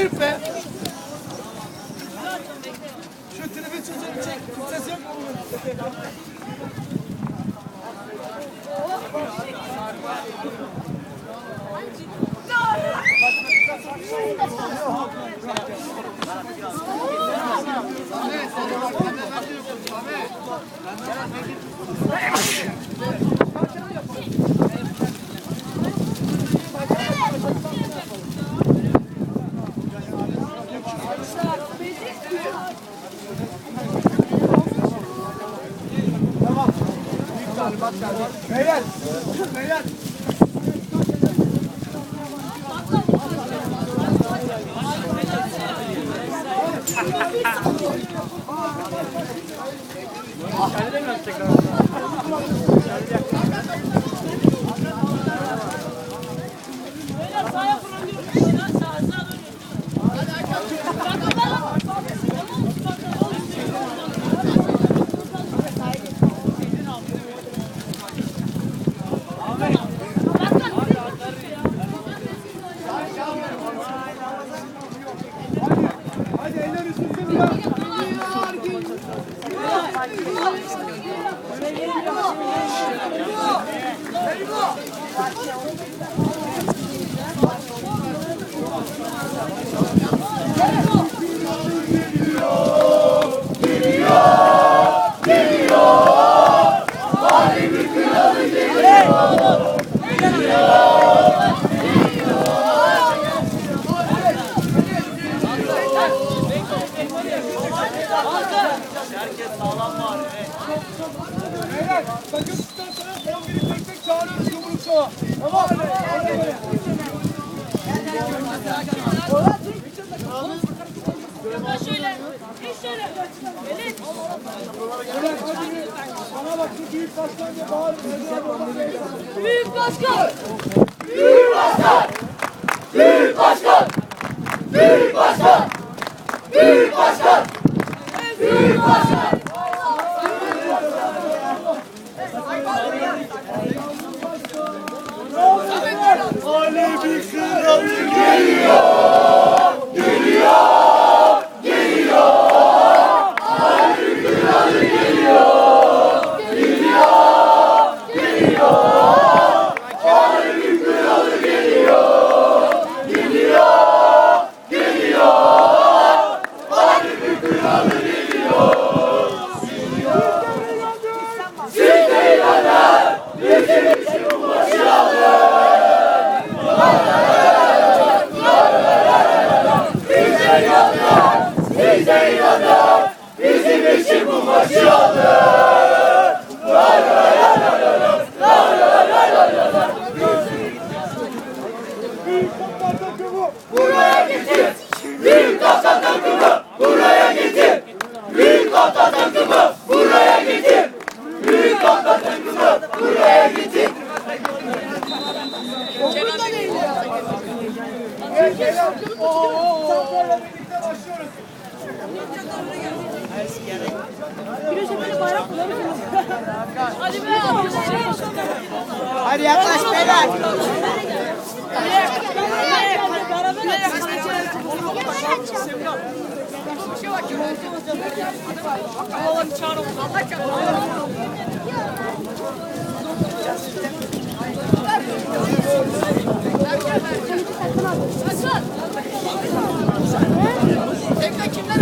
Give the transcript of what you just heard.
Ayıp be. Şu tribi çıksın çek. Ses yok mu? Beyler. Beyler. Hadi Let's go! Beyler takım tutarsanız 11'i tek tek çağırıyoruz yumruk şova. Tamam mı? Hadi böyle. Şöyle, hiç şöyle. Bir. Bana bak şu büyük başkan diye bağır. Beyler, baba, beyler. Büyük başkan. Büyük Allez, Bicra Santral'la birlikte başlıyoruz. Güneş'e böyle bayrak kullanıyoruz. Hadi be. Hadi yaklaş beyler. Allah'ım çağırın. Allah çağırın. Tekne kimler